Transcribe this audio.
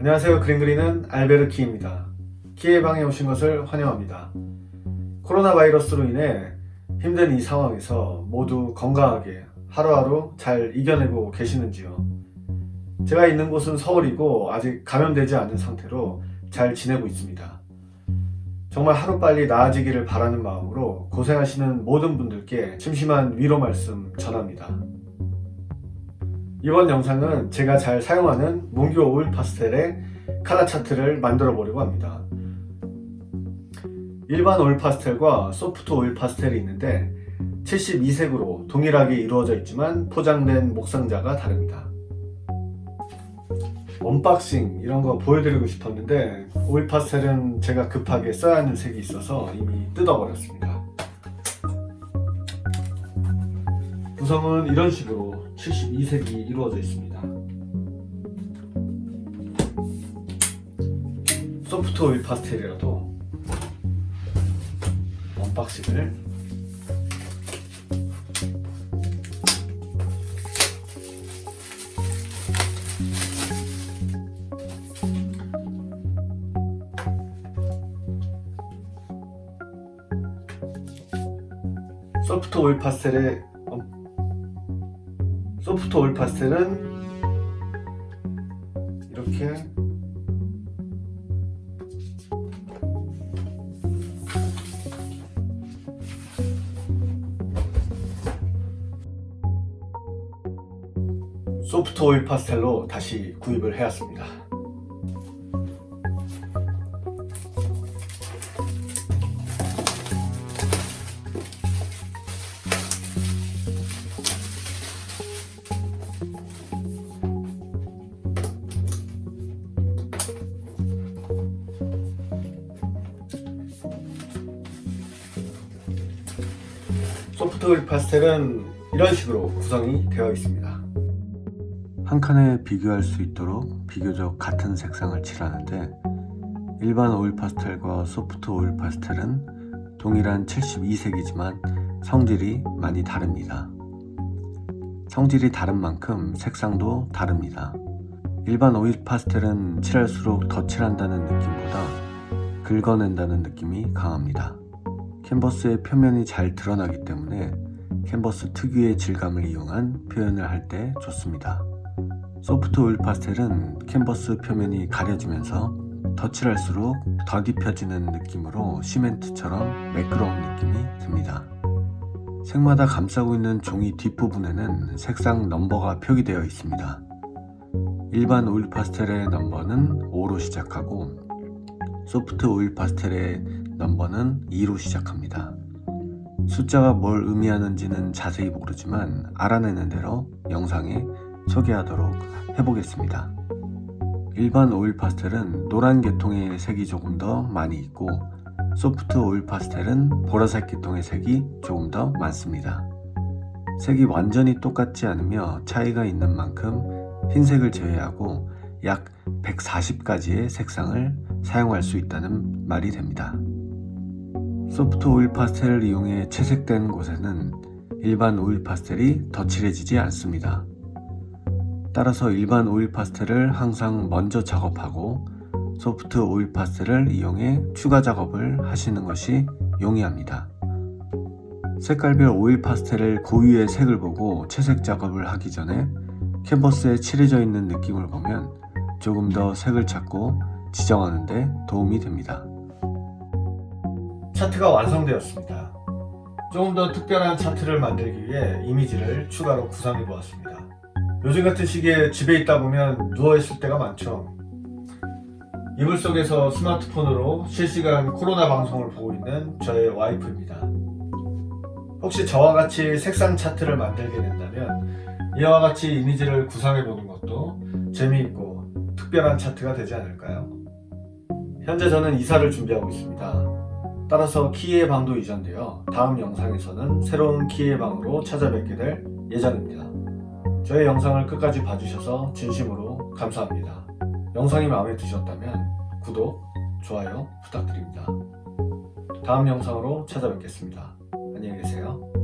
안녕하세요. 그리는 알베르 키입니다. 키의 방에 오신 것을 환영합니다. 코로나 바이러스로 인해 힘든 이 상황에서 모두 건강하게 하루하루 잘 이겨내고 계시는지요? 제가 있는 곳은 서울이고 아직 감염되지 않은 상태로 잘 지내고 있습니다. 정말 하루빨리 나아지기를 바라는 마음으로 고생하시는 모든 분들께 심심한 위로 말씀 전합니다. 이번 영상은 제가 잘 사용하는 문교 오일 파스텔의 칼라 차트를 만들어 보려고 합니다. 일반 오일 파스텔과 소프트 오일 파스텔이 있는데 72색으로 동일하게 이루어져 있지만 포장된 목상자가 다릅니다. 언박싱 이런 거 보여드리고 싶었는데 오일 파스텔은 제가 급하게 써야 하는 색이 있어서 이미 뜯어버렸습니다. 구성은 이런 식으로 72색이 이루어져 있습니다. 소프트 오일 파스텔이라도 언박싱을 소프트 오일 파스텔의 어, 소프트 오일 파스텔은 이렇게 소프트 오일 파스텔로 다시 구입을 해왔습니다. 소프트 오일 파스텔은 이런 식으로 구성이 되어 있습니다. 한 칸에 비교할 수 있도록 비교적 같은 색상을 칠하는데 일반 오일 파스텔과 소프트 오일 파스텔은 동일한 72색이지만 성질이 많이 다릅니다. 성질이 다른 만큼 색상도 다릅니다. 일반 오일 파스텔은 칠할수록 더 칠한다는 느낌보다 긁어낸다는 느낌이 강합니다. 캔버스의 표면이 잘 드러나기 때문에 캔버스 특유의 질감을 이용한 표현을 할 때 좋습니다. 소프트 오일 파스텔은 캔버스 표면이 가려지면서 덧칠 할수록 더딥혀지는 느낌으로 시멘트처럼 매끄러운 느낌이 듭니다. 색마다 감싸고 있는 종이 뒷부분에는 색상 넘버가 표기되어 있습니다. 일반 오일 파스텔의 넘버는 5로 시작하고 소프트 오일 파스텔의 넘버는 2로 시작합니다. 숫자가 뭘 의미하는지는 자세히 모르지만 알아내는 대로 영상에 소개하도록 해보겠습니다. 일반 오일 파스텔은 노란 계통의 색이 조금 더 많이 있고 소프트 오일 파스텔은 보라색 계통의 색이 조금 더 많습니다. 색이 완전히 똑같지 않으며 차이가 있는 만큼 흰색을 제외하고 약 140가지의 색상을 사용할 수 있다는 말이 됩니다. 소프트 오일 파스텔을 이용해 채색된 곳에는 일반 오일 파스텔이 덧칠해지지 않습니다. 따라서 일반 오일 파스텔을 항상 먼저 작업하고 소프트 오일 파스텔을 이용해 추가 작업을 하시는 것이 용이합니다. 색깔별 오일 파스텔을 고유의 색을 보고 채색 작업을 하기 전에 캔버스에 칠해져 있는 느낌을 보면 조금 더 색을 찾고 지정하는 데 도움이 됩니다. 차트가 완성되었습니다. 조금 더 특별한 차트를 만들기 위해 이미지를 추가로 구성해 보았습니다. 요즘 같은 시기에 집에 있다 보면 누워있을 때가 많죠. 이불 속에서 스마트폰으로 실시간 코로나 방송을 보고 있는 저의 와이프입니다. 혹시 저와 같이 색상 차트를 만들게 된다면 이와 같이 이미지를 구성해 보는 것도 재미있고 특별한 차트가 되지 않을까요? 현재 저는 이사를 준비하고 있습니다. 따라서 키의 방도 이전되어 다음 영상에서는 새로운 키의 방으로 찾아뵙게 될 예정입니다. 저의 영상을 끝까지 봐주셔서 진심으로 감사합니다. 영상이 마음에 드셨다면 구독, 좋아요 부탁드립니다. 다음 영상으로 찾아뵙겠습니다. 안녕히 계세요.